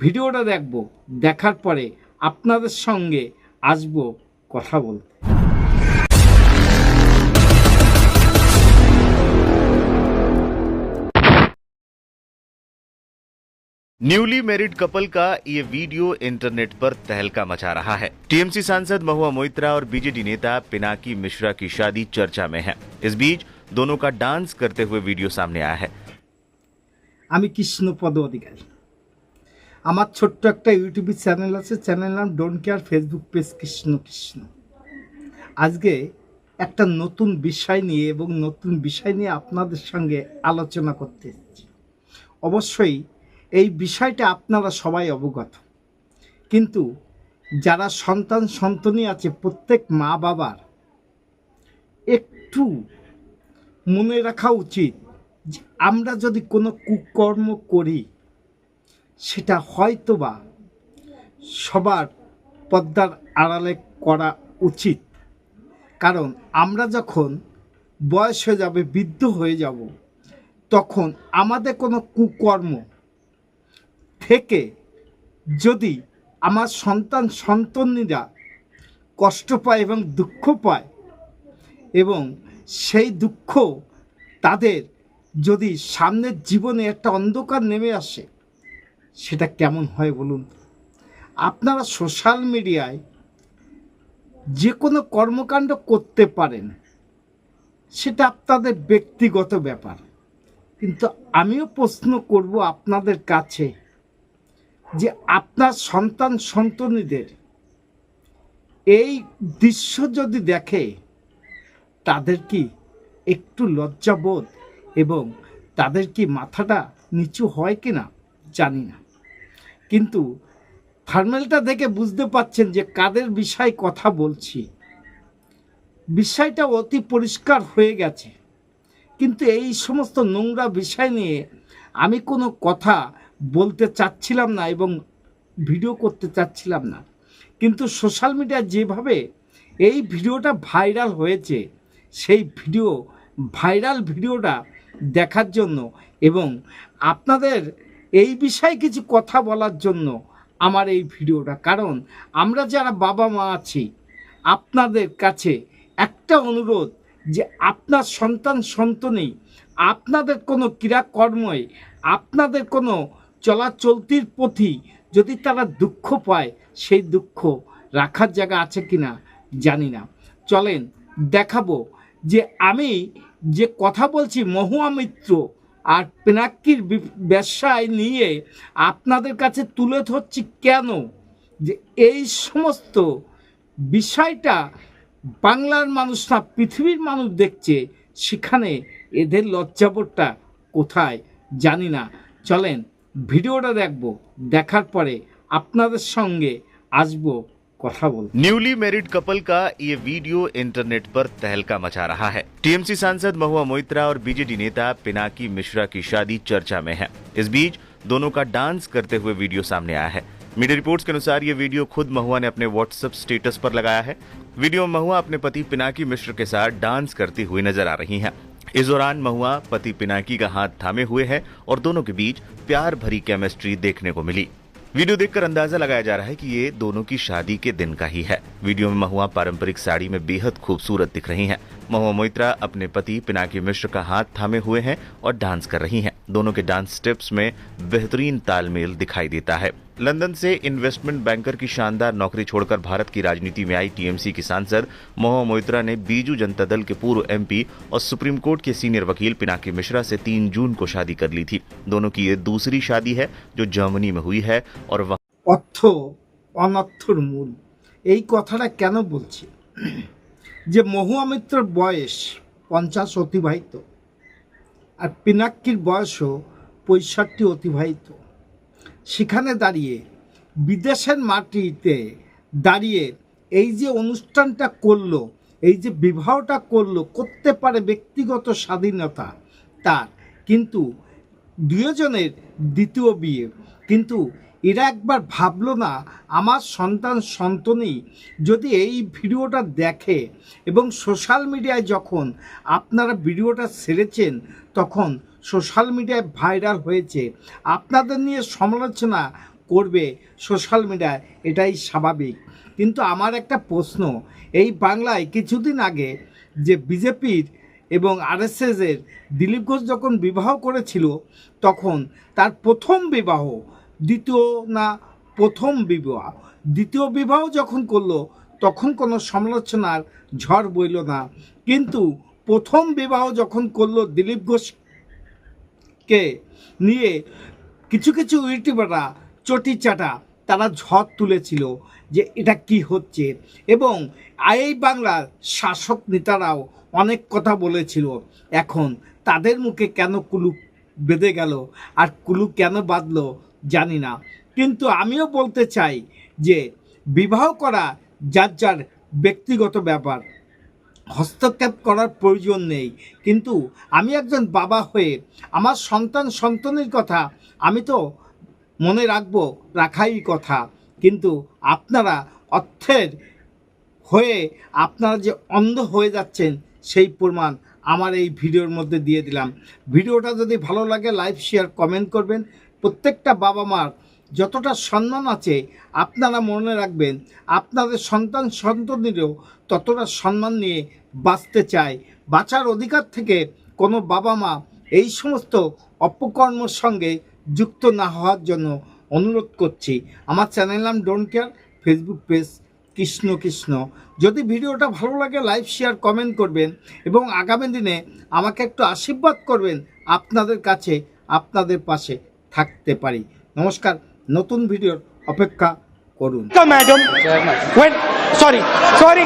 ভিডিওটা দেখব দেখার পরে আপনাদের সঙ্গে আসব কথা বলতে न्यूली मैरिड कपल का ये वीडियो इंटरनेट पर तहलका मचा रहा है टीएमसी सांसद महुआ मोइत्रा और बीजेडी नेता पिनाकी मिश्रा की शादी चर्चा में है इस बीच दोनों का डांस करते हुए वीडियो सामने आया है আমি কৃষ্ণপদ অধিকারী আমার ছোট্ট একটা ইউটিউব চ্যানেল আছে চ্যানেল নাম don't care Facebook page Krishna Krishna আজকে একটা নতুন বিষয় নিয়ে এবং নতুন বিষয় নিয়ে আপনাদের সঙ্গে আলোচনা করতে এসেছি। অবশ্যই এই বিষয়টা আপনারা সবাই অবগত। কিন্তু যারা সন্তান সন্তনী আছে, প্রত্যেক মা বাবার একটু মনে রাখা উচিত যে আমরা যদি কোনো কুকর্ম করি সেটা হয়তোবা সবার পদ্মার আড়ালে করা উচিত। কারণ আমরা যখন বয়স হয়ে যাবে, বৃদ্ধ হয়ে যাব, তখন আমাদের কোনো কুকর্ম থেকে যদি আমার সন্তান সন্তানীরা কষ্ট পায় এবং দুঃখ পায় এবং সেই দুঃখ তাদের যদি সামনের জীবনে একটা অন্ধকার নেমে আসে সেটা কেমন হয় বলুন? আপনারা সোশ্যাল মিডিয়ায় যে কোনো কর্মকাণ্ড করতে পারেন, সেটা আপনাদের ব্যক্তিগত ব্যাপার। কিন্তু আমিও প্রশ্ন করব আপনাদের কাছে যে আপনার সন্তান সন্তনীদের এই দৃশ্য যদি দেখে, তাদের কি একটু লজ্জাবোধ এবং তাদের কি মাথাটা নিচু হয় কি না জানি না। কিন্তু থার্মেলটা দেখে বুঝতে পাচ্ছেন যে কাদের বিষয় কথা বলছি। বিষয়টা অতি পরিষ্কার হয়ে গেছে। কিন্তু এই সমস্ত নোংরা বিষয় নিয়ে আমি কোনো কথা বলতে চাচ্ছিলাম না এবং ভিডিও করতে চাচ্ছিলাম না। কিন্তু সোশ্যাল মিডিয়া যেভাবে এই ভিডিওটা ভাইরাল হয়েছে, সেই ভিডিও, ভাইরাল ভিডিওটা দেখার জন্য এবং আপনাদের এই বিষয়ে কিছু কথা বলার জন্য আমার এই ভিডিওটা। কারণ আমরা যারা বাবা মা আছি, আপনাদের কাছে একটা অনুরোধ যে আপনার সন্তান সন্তনী আপনাদের কোনো ক্রিয়াকর্মে আপনাদের কোনো চলাচলতির প্রতি যদি তারা দুঃখ পায়, সেই দুঃখ রাখার জায়গা আছে কি না জানি না। চলেন দেখাবো যে আমি যে কথা বলছি মহুয়া মিত্র আর পিনাক্কির ব্যবসায় নিয়ে আপনাদের কাছে তুলে ধরছি কেন? যে এই সমস্ত বিষয়টা বাংলার মানুষ না, পৃথিবীর মানুষ দেখছে, সেখানে এদের লজ্জাবোধটা কোথায় জানি না। চলেন, ভিডিওটা দেখব, দেখার পরে আপনাদের সঙ্গে আসব न्यूली मैरिड कपल का ये वीडियो इंटरनेट पर तहलका मचा रहा है। टीएमसी सांसद महुआ मोइत्रा और बीजेडी नेता पिनाकी मिश्रा की शादी चर्चा में है। इस बीच दोनों का डांस करते हुए वीडियो सामने आया है। मीडिया रिपोर्ट्स के अनुसार ये वीडियो खुद महुआ ने अपने व्हाट्सएप स्टेटस पर लगाया है। वीडियो में महुआ अपने पति पिनाकी मिश्र के साथ डांस करती हुई नज़र आ रही हैं। इस दौरान महुआ पति पिनाकी का हाथ थामे हुए है और दोनों के बीच प्यार भरी केमिस्ट्री देखने को मिली। वीडियो देखकर अंदाज़ा लगाया जा रहा है कि ये दोनों की शादी के दिन का ही है। वीडियो में महुआ पारंपरिक साड़ी में बेहद खूबसूरत दिख रही हैं। महुआ मोइत्रा अपने पति पिनाकी मिश्र का हाथ थामे हुए हैं और डांस कर रही हैं दोनों के डांस स्टेप्स में बेहतरीन तालमेल दिखाई देता है लंदन से इन्वेस्टमेंट बैंकर की शानदार नौकरी छोड़कर भारत की राजनीति में आई टीएमसी की सांसद महुआ मोइत्रा ने बीजू जनता दल के पूर्व एमपी और सुप्रीम कोर्ट के सीनियर वकील पिनाकी मिश्रा से तीन जून को शादी कर ली थी दोनों की ये दूसरी शादी है जो जर्मनी में हुई है और वह অর্থ অনর্থর মূল এই কথাটা কেন বলছি যে মহুয়া মিত্রর বয়স পঞ্চাশ অতিবাহিত আর পিনাক্কির বয়সও পঁয়ষট্টি অতিবাহিত। সেখানে দাঁড়িয়ে বিদেশের মাটিতে দাঁড়িয়ে এই যে অনুষ্ঠানটা করল, এই যে বিবাহটা করল, করতে পারে ব্যক্তিগত স্বাধীনতা তার। কিন্তু দুজনের দ্বিতীয় বিয়ে। কিন্তু এরা একবার ভাবলো না, আমার সন্তান সন্তনী যদি এই ভিডিওটা দেখে এবং সোশ্যাল মিডিয়ায় যখন আপনারা ভিডিওটা ছেড়েছেন, তখন সোশ্যাল মিডিয়ায় ভাইরাল হয়েছে। আপনাদের নিয়ে সমালোচনা করবে সোশ্যাল মিডিয়ায় এটাই স্বাভাবিক। কিন্তু আমার একটা প্রশ্ন, এই বাংলায় কিছুদিন আগে যে বিজেপির এবং আরএসএসের দিলীপ ঘোষ যখন বিবাহ করেছিল, তখন তার প্রথম বিবাহ দ্বিতীয় না প্রথম বিবাহ। দ্বিতীয় বিবাহ যখন করল, তখন কোনো সমালোচনার ঝড় বইল না। কিন্তু প্রথম বিবাহ যখন করল দিলীপ ঘোষকে নিয়ে, কিছু কিছু ইউটিউবাররা চটি চাটা তারা ঝড় তুলেছিল যে এটা কি হচ্ছে এবং এই বাংলার শাসক নেতারাও অনেক কথা বলেছিল। এখন তাদের মুখে কেন কুলু বেঁধে গেল? আর কুলু কেন বাঁধলো? জানি না। কিন্তু আমিও বলতে চাই যে বিবাহ করা যার যার ব্যক্তিগত ব্যাপার, হস্তক্ষেপ করার প্রয়োজন নেই। কিন্তু আমি একজন বাবা হয়ে আমার সন্তান সন্তানের কথা আমি তো মনে রাখব, রাখাই কথা। কিন্তু আপনারা অর্থের হয়ে আপনারা যে অন্ধ হয়ে যাচ্ছেন, সেই প্রমাণ আমার এই ভিডিওর মধ্যে দিয়ে দিলাম। ভিডিওটা যদি ভালো লাগে, লাইক, শেয়ার, কমেন্ট করবেন। প্রত্যেকটা বাবা মার যতটা সম্মান আছে আপনারা মনে রাখবেন, আপনাদের সন্তান সন্তানেরও ততটা সম্মান নিয়ে বাঁচতে চায়। বাঁচার অধিকার থেকে কোনো বাবা মা এই সমস্ত অপকর্মের সঙ্গে যুক্ত না হওয়ার জন্য অনুরোধ করছি। আমার চ্যানেল নাম don't care Facebook page Krishna Krishna. যদি ভিডিওটা ভালো লাগে লাইক শেয়ার কমেন্ট করবেন এবং আগামী দিনে আমাকে একটু আশীর্বাদ করবেন আপনাদের কাছে, আপনাদের পাশে। থাকতে পারি নমস্কার নতুন ভিডিওর অপেক্ষা করুন. When, sorry sorry.